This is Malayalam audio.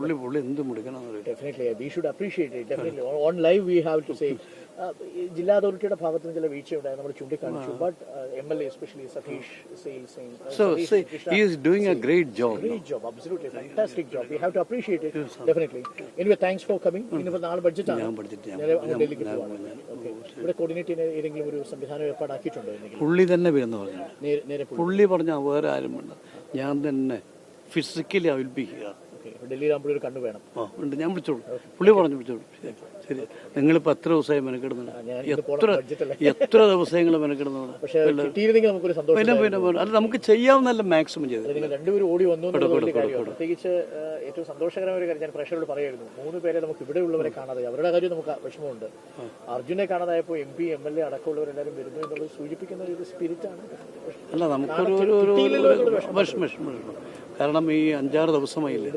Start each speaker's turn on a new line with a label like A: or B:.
A: പുള്ളി പുള്ളി എന്ത് മുടിക്കണം
B: definitely we should appreciate it definitely on live we have to say ജില്ലാ അതോറിറ്റിയുടെ ഭാഗത്ത് നിന്ന് ചില വീഴ്ചയുണ്ടായി നമ്മൾ ചൂണ്ടിക്കാണിച്ചു. But M L A especially Satish Sail
A: doing a great job
B: great job job we have to appreciate it thanks for. ഇനിയിപ്പോൾ നാളെ ബഡ്ജറ്റ് ആണ്. ഡൽഹിക്ക് പോവാണ് ഇവിടെ കോർഡിനേറ്റ് ചെയ്യാൻ ഏതെങ്കിലും ഒരു സംവിധാനം ഏർപ്പാടാക്കിയിട്ടുണ്ടോ എന്തെങ്കിലും?
A: പുള്ളി തന്നെ വരുന്ന പറഞ്ഞു പുള്ളി. വേറെ ആരും വേണ്ട. ഞാൻ തന്നെ ഫിസിക്കലി ഐ
B: ഡൽഹിയിലാകുമ്പോൾ ഒരു കണ്ണ് വേണം.
A: ആ ഉണ്ട്. ഞാൻ വിളിച്ചോളൂ. പുള്ളി പറഞ്ഞു വിളിച്ചോളൂ. ശരി ശരി. നിങ്ങളിപ്പോൾ എത്ര ദിവസമായി മെനക്കെടുന്നുണ്ട്? എത്ര
B: അല്ലേ.
A: എത്ര ദിവസങ്ങൾ മെനക്കെടുന്നുണ്ട്?
B: പക്ഷേ സന്തോഷം
A: പിന്നെ പിന്നെ അല്ല നമുക്ക് ചെയ്യാവുന്നല്ല മാക്സിമം ചെയ്ത്
B: നിങ്ങൾ രണ്ടുപേരും ഓടി വന്നു പ്രത്യേകിച്ച് ഏറ്റവും സന്തോഷകരമായ ഒരു കാര്യം ഞാൻ പ്രേക്ഷകരോട് പറയായിരുന്നു മൂന്ന് പേരെ നമുക്ക് ഇവിടെ ഉള്ളവരെ കാണാതെ അവരുടെ കാര്യം നമുക്ക് വിഷമമുണ്ട്. അർജുനെ കാണാതായപ്പോൾ M P M L A അടക്കമുള്ളവരെല്ലാവരും വരുന്നു എന്നുള്ളത് സൂചിപ്പിക്കുന്ന ഒരു സ്പിരിറ്റാണ്
A: അല്ല നമുക്കൊരു ഒരു ഒരു ഒരു വിഷമം വിഷമം വിഷമം. കാരണം ഈ അഞ്ചാറ് ദിവസമായില്ലേ